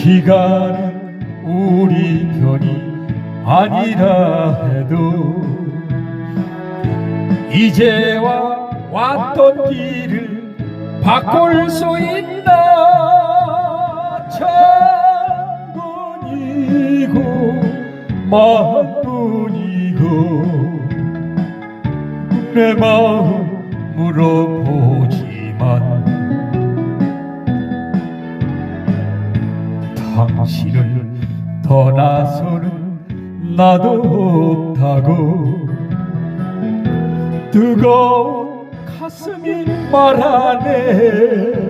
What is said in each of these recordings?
시간은 우리 편이 아니라 해도 이제와 왔던 길을 바꿀 수 있나? 천군이고 만군이고 내 마음 물어보지만 당신을 떠나서는 나도 없다고 뜨거운 가슴이 말하네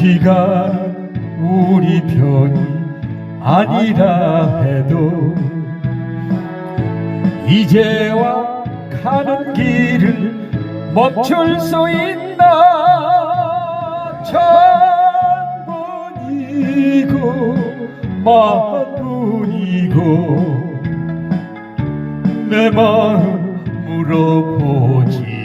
시간은 우리 편이 아니라 해도 이제와 가는 길을 멈출 수 있나? 천분이고 만분이고 내 마음 물어보지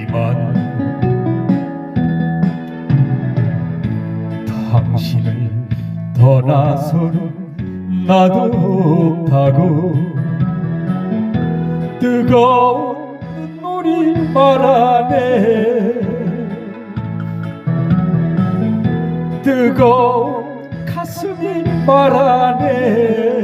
나서는 나도 없다고 뜨거운 눈물이 말하네. 뜨거운 가슴이 말하네